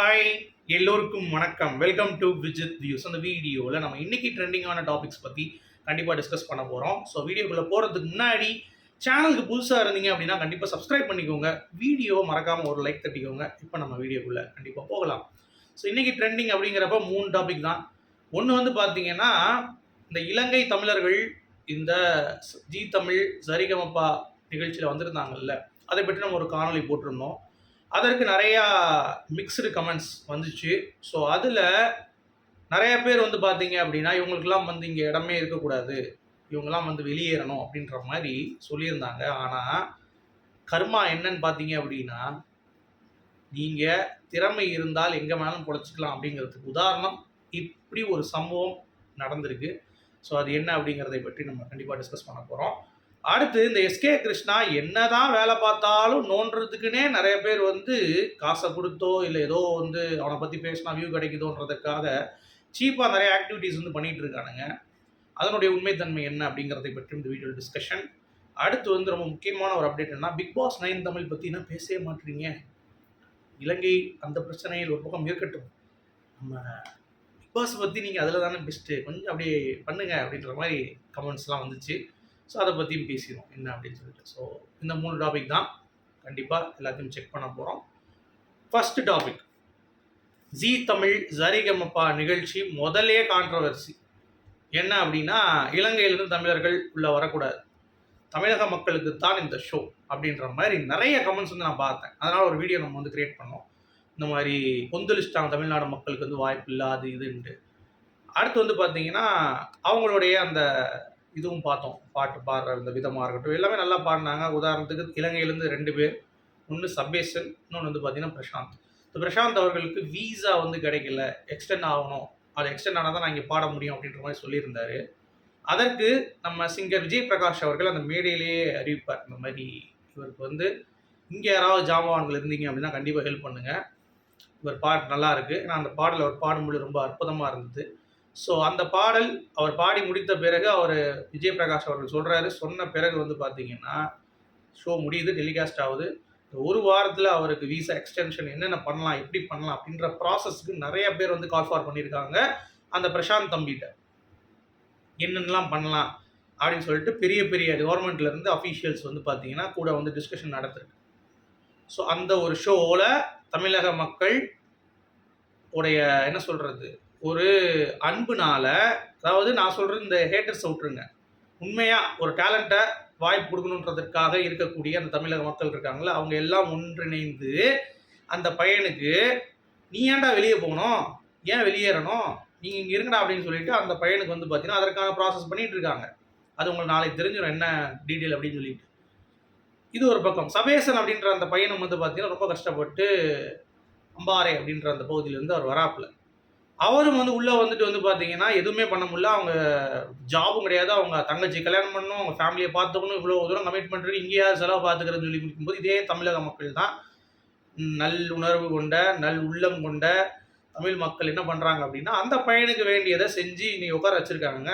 Hi எல்லோருக்கும் வணக்கம். Welcome to Vijith views அந்த வீடியோவில் நம்ம இன்னைக்கு ட்ரெண்டிங்கான டாபிக்ஸ் பற்றி கண்டிப்பாக டிஸ்கஸ் பண்ண போகிறோம் ஸோ வீடியோக்குள்ளே போகிறதுக்கு முன்னாடி சேனலுக்கு புதுசாக இருந்தீங்க அப்படின்னா கண்டிப்பாக சப்ஸ்கிரைப் பண்ணிக்கோங்க. வீடியோ மறக்காமல் ஒரு லைக் தட்டிக்கோங்க. இப்போ நம்ம வீடியோக்குள்ளே கண்டிப்பாக போகலாம். ஸோ இன்னைக்கு ட்ரெண்டிங் அப்படிங்கிறப்ப மூணு டாபிக் தான். ஒன்று வந்து பார்த்தீங்கன்னா இந்த இலங்கை தமிழர்கள் இந்த ஜி தமிழ் சரிகமப்பா நிகழ்ச்சியில் வந்திருந்தாங்கல்ல அதை பற்றி நம்ம ஒரு காணொலி போட்டிருந்தோம். அதற்கு நிறையா மிக்ஸ்டு கமெண்ட்ஸ் வந்துச்சு. ஸோ அதில் நிறைய பேர் வந்து பார்த்தீங்க அப்படின்னா இவங்களுக்கெல்லாம் வந்து இங்கே இடமே இருக்கக்கூடாது. இவங்கெல்லாம் வந்து வெளியேறணும் அப்படின்ற மாதிரி சொல்லியிருந்தாங்க. ஆனால் கர்மா என்னன்னு பார்த்தீங்க அப்படின்னா நீங்கள் திறமை இருந்தால் எங்கே வேணாலும் பொழைச்சிக்கலாம் அப்படிங்கிறதுக்கு உதாரணம் இப்படி ஒரு சம்பவம் நடந்திருக்கு. ஸோ அது என்ன அப்படிங்கிறதை பற்றி நம்ம கண்டிப்பாக டிஸ்கஸ் பண்ண போகிறோம் அடுத்து இந்த எஸ்கே கிருஷ்ணா என்னதான் வேலை பார்த்தாலும் நோண்டுறதுக்குன்னே நிறைய பேர் வந்து காசை கொடுத்தோ இல்லை ஏதோ வந்து அவனை பற்றி பேசினா வியூ கிடைக்குதோன்றதுக்காக சீப்பாக நிறைய ஆக்டிவிட்டீஸ் வந்து பண்ணிகிட்டு இருக்கானுங்க. அதனுடைய உண்மைத்தன்மை என்ன அப்படிங்கிறதை பற்றி இந்த வீடியோ டிஸ்கஷன் அடுத்து வந்து ரொம்ப முக்கியமான ஒரு அப்டேட் என்ன பிக் பாஸ் நைன் தமிழ் பற்றினா பேசவே மாட்டீங்க? இலங்கை அந்த பிரச்சனையில் ஒரு பக்கம் இருக்கட்டும். நம்ம பிக் பாஸ் பற்றி நீங்கள் அதில் தானே பெஸ்ட்டு கொஞ்சம் அப்படியே பண்ணுங்க அப்படின்ற மாதிரி கமெண்ட்ஸ்லாம் வந்துச்சு. ஸோ அதை பற்றியும் பேசிடும் என்ன அப்படின்னு சொல்லிட்டு. ஸோ இந்த மூணு டாபிக் தான் கண்டிப்பாக எல்லாத்தையும் செக் பண்ண போகிறோம் first topic G Tamil Sarigamapa நிகழ்ச்சி முதலே கான்ட்ரவர்சி என்ன அப்படின்னா இலங்கையிலிருந்து தமிழர்கள் உள்ளே வரக்கூடாது. தமிழக மக்களுக்கு தான் இந்த ஷோ அப்படின்ற மாதிரி நிறைய கமெண்ட்ஸ் வந்து நான் பார்த்தேன். அதனால் ஒரு வீடியோ நம்ம வந்து கிரியேட் பண்ணோம். இந்த மாதிரி கொந்தளிச்சிட்டாங்க தமிழ்நாடு மக்களுக்கு வந்து வாய்ப்பு இல்லை அது இதுன்ட்டு. அடுத்து வந்து பார்த்தீங்கன்னா அவங்களுடைய அந்த இதுவும் பார்த்தோம். பாட்டு பாடுற இந்த விதமாக இருக்கட்டும். எல்லாமே நல்லா பாடினாங்க. உதாரணத்துக்கு இலங்கையிலேருந்து ரெண்டு பேர் ஒன்று சபேசன் இன்னொன்று வந்து பார்த்தீங்கன்னா பிரசாந்த். இந்த பிரசாந்த் அவர்களுக்கு வீசா வந்து கிடைக்கல. எக்ஸ்டெண்ட் ஆகணும். அது எக்ஸ்டெண்ட் ஆனால் தான் நான் இங்கே பாட முடியும் அப்படின்ற மாதிரி சொல்லியிருந்தாரு. அதற்கு நம்ம சிங்கர் விஜய் பிரகாஷ் அவர்கள் அந்த மேடையிலேயே அறிவிப்பார். இந்த மாதிரி இவருக்கு வந்து இங்கே யாராவது ஜாமான்கள் இருந்தீங்க அப்படின்னா கண்டிப்பாக ஹெல்ப் பண்ணுங்கள் இவர் பாட்டு நல்லா இருக்குது ஏன்னா அந்த பாடல் அவர் பாடும்பொழுது ரொம்ப அற்புதமாக இருந்தது. ஸோ அந்த பாடல் அவர் பாடி முடித்த பிறகு அவர் விஜய் பிரகாஷ் அவர்கள் சொல்கிறாரு சொன்ன பிறகு வந்து பார்த்தீங்கன்னா ஷோ முடியுது டெலிகாஸ்ட் ஆகுது. ஒரு வாரத்தில் அவருக்கு விசா எக்ஸ்டென்ஷன் என்னென்ன பண்ணலாம் எப்படி பண்ணலாம் அப்படின்ற ப்ராசஸ்க்கு நிறைய பேர் வந்து கால் ஃபார் பண்ணியிருக்காங்க. அந்த பிரசாந்த் தம்பிகிட்ட என்னென்னலாம் பண்ணலாம் அப்படின்னு சொல்லிட்டு பெரிய பெரிய கவர்மெண்ட்லேருந்து அஃபீஷியல்ஸ் வந்து பார்த்தீங்கன்னா கூட வந்து டிஸ்கஷன் நடத்துருக்கு. ஸோ அந்த ஒரு ஷோவில் தமிழக மக்கள் உடைய என்ன சொல்கிறது ஒரு அன்புனால அதாவது நான் சொல்கிறது இந்த ஹேட்டர்ஸ் விட்டுருங்க உண்மையாக ஒரு டேலண்ட்டை வாய்ப்பு கொடுக்கணுன்றதுக்காக இருக்கக்கூடிய அந்த தமிழக மக்கள் இருக்காங்களே அவங்க எல்லாம் ஒன்றிணைந்து அந்த பையனுக்கு நீ ஏன்டா வெளியே போகணும்? ஏன் வெளியேறணும்? நீங்கள் இங்கே இருங்கடா அப்படின்னு சொல்லிட்டு அந்த பையனுக்கு வந்து பார்த்தீங்கன்னா அதற்கான ப்ராசஸ் பண்ணிட்டு இருக்காங்க. அது உங்களுக்கு நாளைக்கு தெரிஞ்சிடும் என்ன டீட்டெயில் அப்படின்னு சொல்லிட்டு. இது ஒரு பக்கம். சபேசன் அப்படின்ற அந்த பையனும் வந்து பார்த்தீங்கன்னா ரொம்ப கஷ்டப்பட்டு அம்பாறை அப்படின்ற அந்த பகுதியிலேருந்து அவர் வராப்புல. அவரும் வந்து உள்ளே வந்துட்டு வந்து பார்த்தீங்கன்னா எதுவுமே பண்ண முடியல. அவங்க ஜாபும் கிடையாது. அவங்க தங்கச்சி கல்யாணம் பண்ணணும். அவங்க ஃபேமிலியை பார்த்துக்கணும். இவ்வளோ தூரம் கமிட்மெண்ட் இருக்கு இங்கேயா செலவு பார்த்துக்கிறதுன்னு சொல்லி முடிக்கும்போது இதே தமிழக மக்கள் தான் நல் உணர்வு கொண்ட நல் உள்ளம் கொண்ட தமிழ் மக்கள் என்ன பண்ணுறாங்க அப்படின்னா அந்த பையனுக்கு வேண்டியதை செஞ்சு இன்னைக்கு உட்கார வச்சுருக்காங்க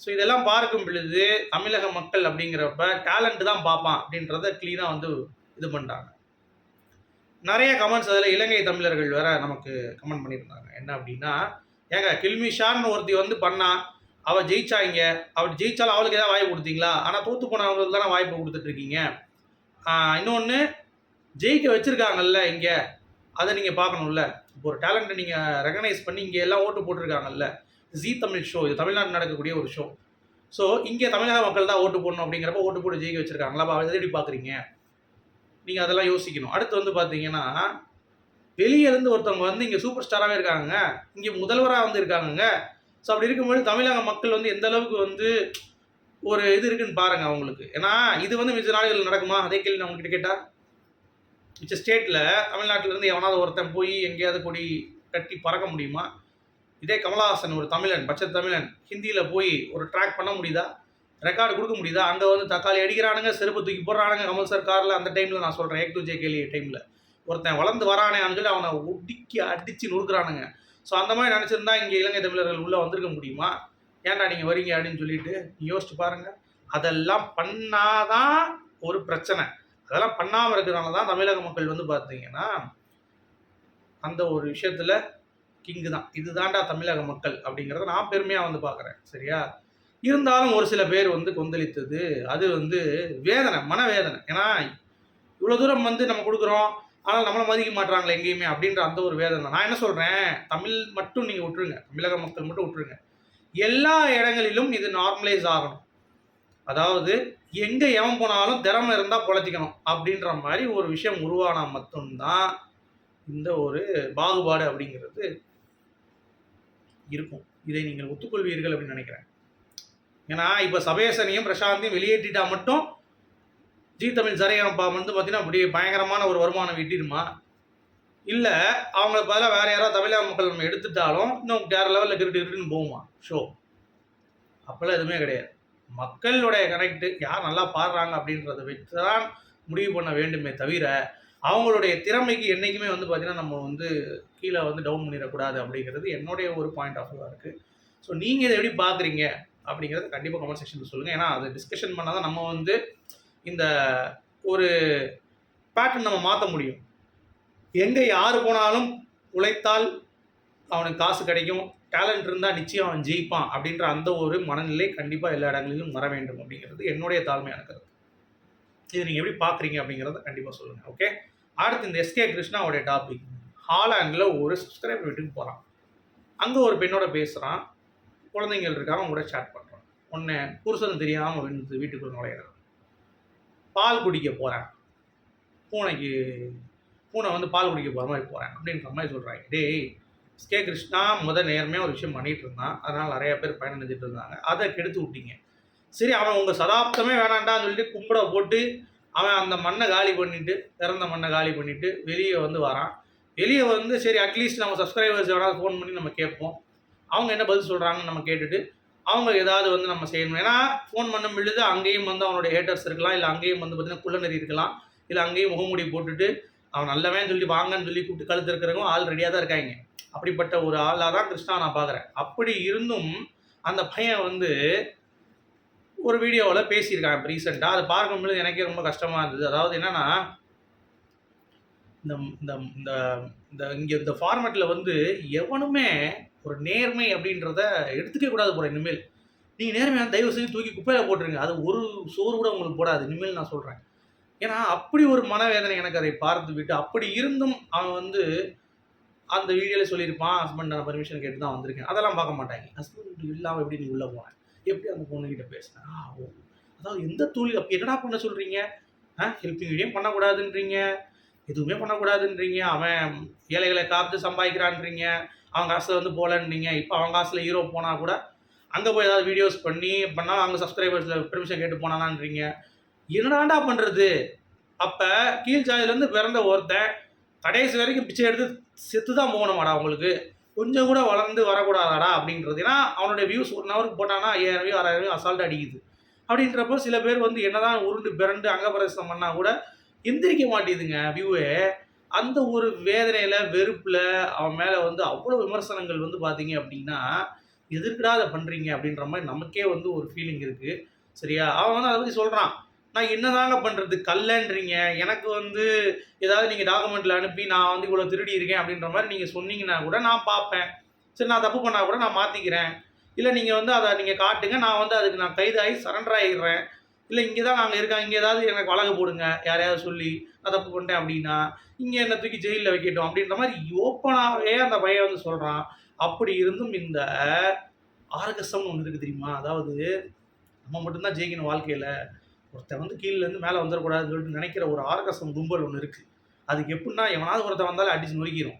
ஸோ இதெல்லாம் பார்க்கும் பொழுது தமிழக மக்கள் அப்படிங்கிறப்ப டேலண்ட் தான் பார்ப்பான் அப்படின்றத க்ளீனாக வந்து இது பண்ணுறாங்க நிறைய கமெண்ட்ஸ் அதில் இலங்கை தமிழர்கள் வேற நமக்கு கமெண்ட் பண்ணியிருந்தாங்க. என்ன அப்படின்னா ஏங்க கில்மிஷான்னு ஒருத்தி வந்து பண்ணா அவள் ஜெயிச்சா இங்கே அவள் ஜெயிச்சாலும் அவளுக்கு ஏதாவது வாய்ப்பு கொடுத்தீங்களா? ஆனால் தோத்து போனவங்களுக்கு தானே வாய்ப்பு கொடுத்துட்டு இருக்கீங்க இன்னொன்று ஜெயிக்க வச்சுருக்காங்கல்ல இங்கே. அதை நீங்கள் பார்க்கணும்ல. இப்போ ஒரு டேலண்ட்டை நீங்கள் ரெகனைஸ் பண்ணி இங்கே எல்லாம் ஓட்டு போட்டிருக்காங்கல்ல. ஜி தமிழ் ஷோ இது தமிழ்நாட்டில் நடக்கக்கூடிய ஒரு ஷோ ஸோ இங்கே தமிழக மக்கள் தான் ஓட்டு போடணும் அப்படிங்கிறப்ப ஓட்டு போட்டு ஜெயிக்க வச்சுருக்காங்களா? அப்போ அதை எப்படி பார்க்குறீங்க? நீங்கள் அதெல்லாம் யோசிக்கணும். அடுத்து வந்து பார்த்தீங்கன்னா வெளியிலேருந்து ஒருத்தவங்க வந்து இங்கே சூப்பர் ஸ்டாராகவே இருக்காங்க இங்கே முதல்வராக வந்து இருக்காங்கங்க. ஸோ அப்படி இருக்கும்போது தமிழக மக்கள் வந்து எந்த அளவுக்கு வந்து ஒரு இது இருக்குன்னு பாருங்க அவங்களுக்கு. ஏன்னா இது வந்து மிச்ச நாடுகள் நடக்குமா? அதே கேள்வி நான் உங்ககிட்ட கேட்டா. மிச்ச ஸ்டேட்டில் தமிழ்நாட்டிலேருந்து எவனாவது ஒருத்தன் போய் எங்கேயாவது கொடி கட்டி பறக்க முடியுமா? இதே கமலஹாசன் ஒரு தமிழன் பச்சை தமிழன் ஹிந்தியில் போய் ஒரு ட்ராக் பண்ண முடியுதா? ரெக்கார்டு கொடுக்க முடியுதா? அங்கே வந்து தக்காளி அடிக்கிறானுங்க செருப்பு தூக்கி போடுறானுங்க கமல் சார் காரில் அந்த டைமில் நான் சொல்கிறேன் ஏக் டு கேலி டைமில் ஒருத்தன் வளர்ந்து வரானேன்னு சொல்லி அவனை ஒடுக்கி அடித்து நொறுக்குறானுங்க. ஸோ அந்த மாதிரி நினச்சிருந்தா இங்கே இலங்கை தமிழர்கள் உள்ளே வந்திருக்க முடியுமா? ஏன்டா நீங்கள் வரீங்க அப்படின்னு சொல்லிட்டு யோசிச்சு பாருங்கள் அதெல்லாம் பண்ணாதான் ஒரு பிரச்சனை. அதெல்லாம் பண்ணாமல் இருக்கிறனால தான் தமிழக மக்கள் வந்து பார்த்தீங்கன்னா அந்த ஒரு விஷயத்தில் கிங்கு தான். இதுதான்டா தமிழக மக்கள் அப்படிங்கிறத நான் பெருமையாக வந்து பார்க்குறேன் சரியா? இருந்தாலும் ஒரு சில பேர் வந்து கொந்தளித்தது. அது வந்து வேதனை மனவேதனை. ஏன்னா இவ்வளோ தூரம் வந்து நம்ம கொடுக்குறோம் ஆனால் நம்மளை மதிக்க மாட்டுறாங்களே எங்கேயுமே அப்படின்ற அந்த ஒரு வேதனை நான் என்ன சொல்கிறேன் தமிழ் மட்டும் நீங்கள் விட்டுருங்க. தமிழக மக்கள் மட்டும் விட்டுருங்க. எல்லா இடங்களிலும் இது நார்மலைஸ் ஆகணும். அதாவது எங்கே எவன் போனாலும் திறமை இருந்தால் பொழைச்சிக்கணும் அப்படின்ற மாதிரி ஒரு விஷயம் உருவானால் மட்டும்தான் இந்த ஒரு பாகுபாடு அப்படிங்கிறது இருக்கும். இதை நீங்கள் ஒத்துக்கொள்வீர்கள் அப்படின்னு நினைக்கிறேன். ஏன்னா இப்போ சபேசனையும் பிரசாந்தையும் வெளியேற்றிட்டா மட்டும் ஜி தமிழ் சரையப்பா வந்து பார்த்தீங்கன்னா அப்படியே பயங்கரமான ஒரு வருமானம் ஈட்டிடுமா? இல்லை அவங்கள பதிலாக வேற யாராவது தமிழக மக்கள் நம்ம எடுத்துட்டாலும் இன்னும் வேற லெவலில் கிரிட்டு கிரிட்டுன்னு போகுமா? ஷோ. அப்போல்லாம் எதுவுமே கிடையாது. மக்களுடைய கனெக்ட் யார் நல்லா பாடுறாங்க அப்படின்றத வச்சு தான் முடிவு பண்ண வேண்டுமே தவிர அவங்களுடைய திறமைக்கு என்றைக்குமே வந்து பார்த்தீங்கன்னா நம்ம வந்து கீழே வந்து டவுன் பண்ணிடக்கூடாது அப்படிங்கிறது என்னுடைய ஒரு பாயிண்ட் ஆஃப் வியூவாக இருக்குது ஸோ நீங்கள் இதை எப்படி பார்க்குறீங்க அப்படிங்கிறத கண்டிப்பாக கமெண்ட் செக்ஷனில் சொல்லுங்கள் ஏன்னா அதை டிஸ்கஷன் பண்ணால் தான் நம்ம வந்து இந்த ஒரு பேட்டர்ன் நம்ம மாற்ற முடியும். எங்கே யார் போனாலும் உழைத்தால் அவனுக்கு காசு கிடைக்கும். டேலண்ட் இருந்தால் நிச்சயம் அவன் ஜெயிப்பான் அப்படின்ற அந்த ஒரு மனநிலை கண்டிப்பாக எல்லா இடங்களிலும் வர வேண்டும் அப்படிங்கிறது என்னுடைய தாழ்மையான கருத்து. இது நீங்கள் எப்படி பார்க்குறீங்க அப்படிங்கிறத கண்டிப்பாக சொல்லுங்கள் ஓகே அடுத்து இந்த எஸ்கே கிருஷ்ணாவுடைய டாபிக் ஹாலாண்டில் ஒரு சப்ஸ்கிரைபர் வீட்டுக்கு போகிறான் அங்கே ஒரு பெண்ணோட பேசுகிறான் குழந்தைங்கள் இருக்காங்க கூட சேட் பண்ணுறான் ஒன்று புருஷன் தெரியாமல் வந்து வீட்டுக்குள்ள நுழையிறான். பால் குடிக்க போகிறேன் பூனைக்கு பூனை வந்து பால் குடிக்க போகிற மாதிரி போகிறேன் அப்படின்ற மாதிரி சொல்கிறாங்க டேய் கே. கிருஷ்ணா முத நேர்மையாக ஒரு விஷயம் பண்ணிட்டு இருந்தான். அதனால் நிறைய பேர் பயன் இருந்தாங்க. அதை கெடுத்து விட்டீங்க. சரி அவன் உங்கள் சதாப்தமே வேணாண்டான்னு சொல்லிட்டு கும்பிட போட்டு அவன் அந்த மண்ணை காலி பண்ணிட்டு திறந்த மண்ணை காலி பண்ணிட்டு வெளியே வந்து வரான். வெளியே வந்து சரி அட்லீஸ்ட் நம்ம சப்ஸ்கிரைபர்ஸ் வேணால் ஃபோன் பண்ணி நம்ம கேட்போம். அவங்க என்ன பதில் சொல்கிறாங்கன்னு நம்ம கேட்டுட்டு அவங்க ஏதாவது வந்து நம்ம செய்யணும். ஏன்னா ஃபோன் பண்ண பொழுது அங்கேயும் வந்து அவனுடைய ஹேட்டர்ஸ் இருக்கலாம் இல்லை அங்கேயும் வந்து பார்த்தீங்கன்னா குள்ளநெறி இருக்கலாம் இல்லை அங்கேயும் முகமூடி போட்டுட்டு அவன் நல்லவன் சொல்லி வாங்கன்னு சொல்லி கூப்பிட்டு கழுத்து இருக்கிறவங்க ஆள் ரெடியாக தான் இருக்காங்க. அப்படிப்பட்ட ஒரு ஆளாக தான் கிருஷ்ணா நான் பார்க்குறேன் அப்படி இருந்தும் அந்த பையன் வந்து ஒரு வீடியோவில் பேசியிருக்கான் இப்போ ரீசெண்டாக அதை பார்க்கும்பொழுது எனக்கே ரொம்ப கஷ்டமாக இருந்தது. அதாவது என்னென்னா இந்த இந்த இந்த இந்த இங்கே இந்த ஃபார்மேட்டில் வந்து எவனுமே ஒரு நேர்மை அப்படின்றத எடுத்துக்க கூடாது போல இனிமேல். நீங்கள் நேர்மையான தயவு செஞ்சு தூக்கி குப்பையில் போட்டுருங்க. அது ஒரு சோறு கூட உங்களுக்கு போடாது. இனிமேல் நான் சொல்கிறேன் ஏன்னா அப்படி ஒரு மனவேதனை எனக்கு அதை பார்த்து விட்டு அப்படி இருந்தும் அவன் வந்து அந்த வீடியோவில் சொல்லியிருப்பான் ஹஸ்பண்ட் நான் பர்மிஷன் கேட்டு தான் வந்திருக்கேன். அதெல்லாம் பார்க்க மாட்டாங்க. ஹஸ்பண்ட் இல்லாமல் எப்படி நீ உள்ளே போனேன் எப்படி அந்த பொண்ணுக்கிட்ட பேசினேன் ஆ ஓ அதாவது எந்த தொழில்? அப்போ என்னடா பண்ண சொல்கிறீங்க ஆ ஹெல்ப்பிங் வீடியோ பண்ணக்கூடாதுன்றீங்க? எதுவுமே பண்ணக்கூடாதுன்றீங்க. அவன் ஏழைகளை காத்து சம்பாதிக்கிறான்றீங்க. அவன் காசில் வந்து போகலன்றீங்க இப்போ அவன் காசில் ஹீரோ போனால் கூட அங்கே போய் ஏதாவது வீடியோஸ் பண்ணி பண்ணால் அவங்க சப்ஸ்கிரைபர்ஸில் பெர்மிஷன் கேட்டு போனானான்றீங்க. என்னடாண்டா பண்ணுறது அப்போ கீழ் ஜாதியிலேருந்து பிறந்த ஒருத்தன் கடைசி வரைக்கும் பிச்சை எடுத்து செத்து தான் போகணுமாடா உங்களுக்கு. கொஞ்சம் கூட வளர்ந்து வரக்கூடாதாடா அப்படின்றது. ஏன்னா அவனுடைய வியூஸ் ஒன் ஹவருக்கு போட்டானா ஐயாயிரம் வியூ ஆறாயிரம் வியூ அசால்ட் அடிக்குது. அப்படின்றப்போ சில பேர் வந்து என்னதான் உருண்டு பிறண்டு அங்கப்பிரவேசம் பண்ணால் கூட எந்திரிக்க மாட்டேதுங்க வியூவே அந்த ஒரு வேதனையில் வெறுப்பில் அவன் மேலே வந்து அவ்வளோ விமர்சனங்கள் வந்து பார்த்தீங்க அப்படின்னா எதிர்க்கடா அதை பண்ணுறீங்க அப்படின்ற மாதிரி நமக்கே வந்து ஒரு ஃபீலிங் இருக்குது சரியா? அவன் வந்து அதை பற்றி சொல்கிறான் நான் என்னதாங்க பண்ணுறது கல்லன்றீங்க. எனக்கு வந்து ஏதாவது நீங்கள் டாக்குமெண்ட்டில் அனுப்பி நான் வந்து இவ்வளோ திருடி இருக்கேன் அப்படின்ற மாதிரி நீங்கள் சொன்னீங்கன்னா கூட நான் பார்ப்பேன். சரி நான் தப்பு பண்ணால் கூட நான் மாற்றிக்கிறேன் இல்லை நீங்கள் வந்து அதை நீங்கள் காட்டுங்க. நான் வந்து அதுக்கு நான் கைதாகி சரண்டர் ஆகிடுறேன் இல்லை இங்கே தான் நாங்கள் இருக்கோம் இங்கே ஏதாவது எனக்கு வழக்கு போடுங்க யாரையாவது சொல்லி நான் தப்பு பண்ணிட்டேன் அப்படின்னா இங்கே என்ன தூக்கி ஜெயிலில் வைக்கட்டும் அப்படின்ற மாதிரி ஓப்பனாகவே அந்த பையன் வந்து சொல்கிறான் அப்படி இருந்தும் இந்த ஆர்கசம்னு ஒன்று இருக்குது தெரியுமா? அதாவது நம்ம மட்டும்தான் ஜெயிக்கணும் வாழ்க்கையில். ஒருத்தன் வந்து கீழேருந்து மேலே வந்துடக்கூடாதுன்னு சொல்லிட்டு நினைக்கிற ஒரு ஆர்கசம் கும்பல் ஒன்று இருக்குது அதுக்கு எப்படின்னா எவனாவது ஒருத்தன் வந்தாலும் அடிச்சு நொறுக்கிடும்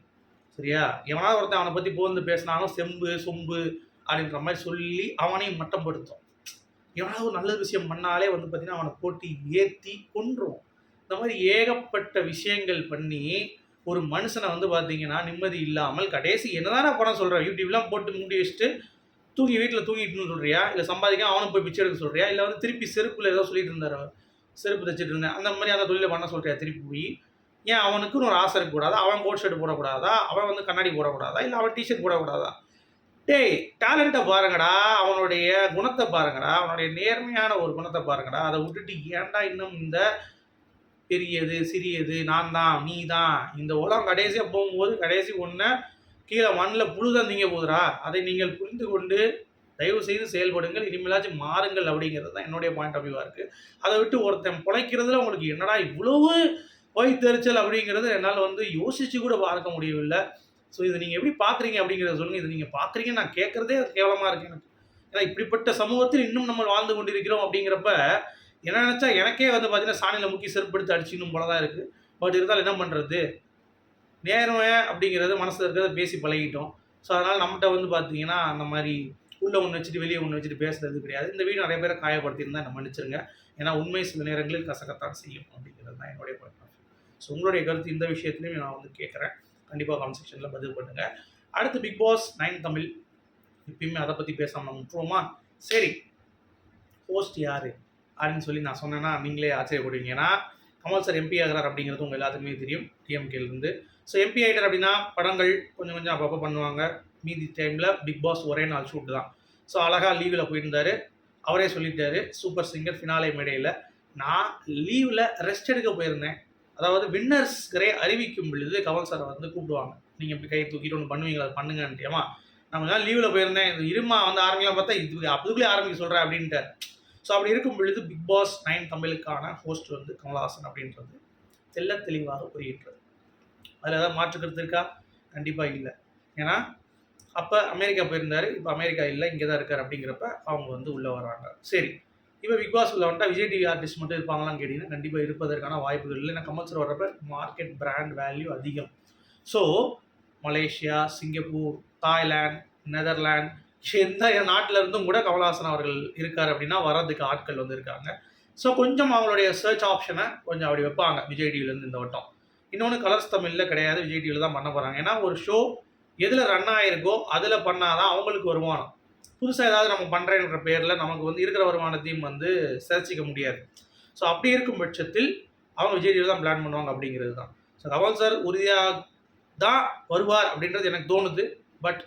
சரியா? எவனாவது ஒருத்தன் அவனை பற்றி போந்து பேசினாலும் செம்பு சொம்பு அப்படின்ற மாதிரி சொல்லி அவனையும் மட்டம் படுத்தும் எவனாவது ஒரு நல்ல விஷயம் பண்ணாலே வந்து பார்த்தீங்கன்னா அவனை போட்டி ஏற்றி கொன்றும். இந்த மாதிரி ஏகப்பட்ட விஷயங்கள் பண்ணி ஒரு மனுஷனை வந்து பார்த்தீங்கன்னா நிம்மதி இல்லாமல் கடைசி என்னதான படம் சொல்கிறேன் யூடியூப்லாம் போட்டு மூடி வச்சுட்டு தூங்கி வீட்டில் தூங்கிட்டுன்னு சொல்கிறியா இல்லை சம்பாதிக்க அவனும் போய் பிச்சை எடுக்க சொல்கிறியா இல்லை வந்து திருப்பி செருப்பில் ஏதோ சொல்லிட்டு இருந்தார் அவர். செருப்பு தைச்சிட்டு இருந்தேன். அந்த மாதிரி அந்த தொழிலை பண்ண சொல்கிறியா திருப்பி போய்? ஏன் அவனுக்குன்னு ஒரு ஆசை இருக்கக்கூடாதா? அவன் கோட் ஷர்ட் போடக்கூடாதா? அவன் வந்து கண்ணாடி போடக்கூடாதா? இல்லை அவன் டிஷர்ட் போடக்கூடாதா? டேய் டேலண்ட்டை பாருங்கடா அவனுடைய குணத்தை பாருங்கடா அவனுடைய நேர்மையான ஒரு குணத்தை பாருங்கடா அதை விட்டுட்டு ஏன்டா இன்னும் இந்த பெரியது சிறியது நான் தான் நீ தான் இந்த உலகம் கடைசியாக போகும்போது கடைசி ஒன்று கீழே மண்ணில் புழுதான் நீங்க போகுதுரா அதை நீங்கள் புரிந்து கொண்டு தயவு செய்து செயல்படுங்கள் இனிமேலாச்சும் மாறுங்கள் அப்படிங்கிறது தான் என்னுடைய பாயிண்ட் ஆஃப் வியூவாக இருக்குது அதை விட்டு ஒருத்தன் பிழைக்கிறதுல உங்களுக்கு என்னடா இவ்வளவு போய் தெரிச்சல் அப்படிங்கிறது என்னால் வந்து யோசிச்சு கூட பார்க்க முடியவில்லை. ஸோ இதை நீங்கள் எப்படி பார்க்குறீங்க அப்படிங்கிறத சொல்லுங்கள் இதை நீங்கள் பார்க்குறீங்க நான் கேட்குறதே அது கேவலமாக இருக்கு எனக்கு. ஏன்னா இப்படிப்பட்ட சமூகத்தில் இன்னும் நம்ம வாழ்ந்து கொண்டிருக்கிறோம் அப்படிங்கிறப்ப என்ன நினச்சா எனக்கே வந்து பார்த்தீங்கன்னா சாணியில் முக்கி செருப்படுத்து அடிச்சிக்கணும் போல தான் இருக்குது பட் இருந்தாலும் என்ன பண்ணுறது நேர்மை அப்படிங்கிறது மனசில் இருக்கிறத பேசி பழகிட்டோம். ஸோ அதனால் நம்மகிட்ட வந்து பார்த்தீங்கன்னா அந்த மாதிரி உள்ளே ஒன்று வச்சுட்டு வெளியே ஒன்று வச்சுட்டு பேசுறது கிடையாது. இந்த வீடியோ நிறைய பேரை காயப்படுத்தியிருந்தா நம்ம மன்னிச்சிருங்க. ஏன்னா உண்மை சில நேரங்களில் கசக்கத்தான் செய்யும் அப்படிங்கிறது தான் என்னுடைய பாயிண்ட் ஆஃப் ஸோ உங்களுடைய கருத்து இந்த விஷயத்துலையும் நான் வந்து கேட்குறேன். கண்டிப்பாக கமெண்ட் செக்ஷனில் பதிவு பண்ணுங்கள் அடுத்து பிக் பாஸ் நைன் தமிழ் இப்பயுமே அதை பற்றி பேசாமல் நம்ம விட்டுருவோமா? சரி. ஹோஸ்ட் யார்? அப்படின்னு சொல்லி நான் சொன்னேன்னா நீங்களே ஆச்சரியப்படுவீங்க ஏன்னா கமல் சார் எம்பி ஆகிறார் அப்படிங்கிறது உங்கள் எல்லாத்துக்குமே தெரியும் டிஎம்கேலேருந்து ஸோ எம்பி ஆகிட்டார் அப்படின்னா படங்கள் கொஞ்சம் கொஞ்சம் அப்பப்போ பண்ணுவாங்க. மீதி டைமில் பிக் பாஸ் ஒரே நாள் ஷூட் தான். ஸோ அழகாக லீவில் போயிருந்தார். அவரே சொல்லிட்டாரு சூப்பர் சிங்கர் ஃபினாலே மேடையில். நான் லீவில் ரெஸ்ட் எடுக்க போயிருந்தேன். அதாவது வின்னர்ஸ் கிரே அறிவிக்கும் பொழுது கமல் சாரை வந்து கூப்பிடுவாங்க. நீங்கள் இப்படி கை தூக்கிட்டு ஒன்று பண்ணுவீங்களா அது பண்ணுங்கன்ட்டியமா நம்ம லீவில் போயிருந்தேன். இந்த இருமா வந்து ஆரம்பிக்கலாம் பார்த்தா இது அதுக்குள்ளே ஆரம்பிக்க சொல்கிறேன் அப்படின்ட்டு ஸோ அப்படி இருக்கும் பொழுது பிக் பாஸ் நைன் தமிழுக்கான ஹோஸ்ட் வந்து கமல்ஹாசன் அப்படின்றது தெல்ல தெளிவாக புரிகின்றது. அதில் ஏதாவது மாற்றுக்கிறது இருக்கா? கண்டிப்பாக இல்லை. ஏன்னா அப்போ அமெரிக்கா போயிருந்தார் இப்போ அமெரிக்கா இல்லை இங்கே தான் இருக்கார் அப்படிங்கிறப்ப அவங்க வந்து உள்ளே வராங்க சரி. இப்போ பிக் பாஸ் உள்ள வந்துட்டா விஜய் டிவி ஆர்டிஸ்ட் மட்டும் இருப்பாங்களான்னு கேட்டிங்கன்னா கண்டிப்பாக இருப்பதற்கான வாய்ப்புகள் இல்லை. ஏன்னா கமல் வர்றப்ப மார்க்கெட் பிராண்ட் வேல்யூ அதிகம். So Malaysia Singapore Thailand Netherlands எந்த நாட்டில் இருந்தும் கூட கமல்ஹாசன் அவர்கள் இருக்கார் அப்படின்னா வர்றதுக்கு ஆட்கள் வந்து இருக்காங்க. ஸோ கொஞ்சம் அவங்களுடைய சர்ச் ஆப்ஷனை கொஞ்சம் அப்படி வைப்பாங்க விஜய் டிவிலேருந்து இந்த வட்டம். இன்னொன்று கலர்ஸ் தமிழில் கிடையாது. விஜய் டிவியில் தான் பண்ண போகிறாங்க ஏன்னா ஒரு ஷோ எதில் ரன் ஆகிருக்கோ அதில் பண்ணாதான் அவங்களுக்கு வருமானம் புதுசாக ஏதாவது நம்ம பண்ணுறேன்ற பேரில் நமக்கு வந்து இருக்கிற வருமானத்தையும் வந்து சிறச்சிக்க முடியாது. ஸோ அப்படி இருக்கும் பட்சத்தில் அவங்க விஜய் டிவி தான் பிளான் பண்ணுவாங்க அப்படிங்கிறது தான். ஸோ கமல் சார் உறுதியாக தான் வருவார் அப்படின்றது எனக்கு தோணுது. பட்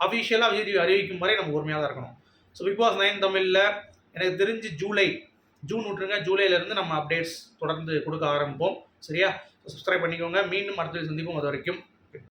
அஃபிஷியலாக விஜய் டிவி அறிவிக்கும் வரை நம்ம உரிமையாக தான் இருக்கணும். ஸோ பிக் பாஸ் நைன் தமிழில் எனக்கு தெரிஞ்சு ஜூலை ஜூன் விட்டுருங்க. ஜூலைலேருந்து நம்ம அப்டேட்ஸ் தொடர்ந்து கொடுக்க ஆரம்பிப்போம். சரியா? சப்ஸ்கிரைப் பண்ணிக்கோங்க. மீண்டும் அடுத்த சந்திப்போம். அது வரைக்கும்